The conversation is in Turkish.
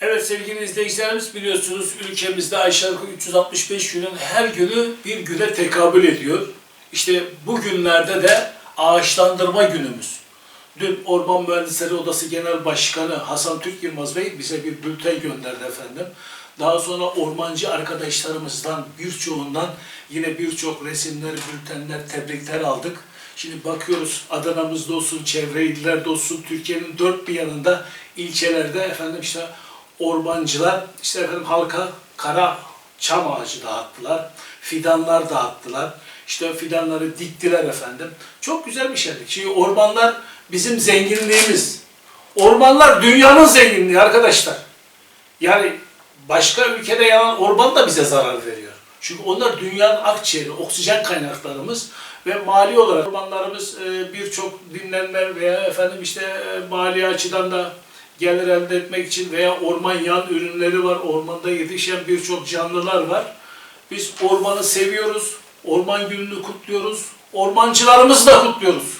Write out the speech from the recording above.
Evet sevgili izleyicilerimiz biliyorsunuz ülkemizde aşağı yukarı 365 günün her günü bir güne tekabül ediyor. İşte bu günlerde de ağaçlandırma günümüz. Dün Orman Mühendisleri Odası Genel Başkanı Hasan Türk Yılmaz Bey bize bir bülten gönderdi efendim. Daha sonra ormancı arkadaşlarımızdan birçoğundan yine birçok resimler, bültenler, tebrikler aldık. Şimdi bakıyoruz Adana'mızda olsun, çevre illerde olsun, Türkiye'nin dört bir yanında ilçelerde efendim işte ormancılar işte efendim halka kara çam ağacı dağıttılar, fidanlar dağıttılar. İşte fidanları diktiler efendim. Çok güzel bir şeydi. Şimdi ormanlar bizim zenginliğimiz. Ormanlar dünyanın zenginliği arkadaşlar. Yani başka ülkede yanan orman da bize zarar veriyor. Çünkü onlar dünyanın akciğeri, oksijen kaynaklarımız ve mali olarak ormanlarımız e, birçok dinlenme veya efendim işte e, mali açıdan da gelir elde etmek için veya orman yan ürünleri var, ormanda yetişen birçok canlılar var. Biz ormanı seviyoruz, orman gününü kutluyoruz, ormancılarımızı da kutluyoruz.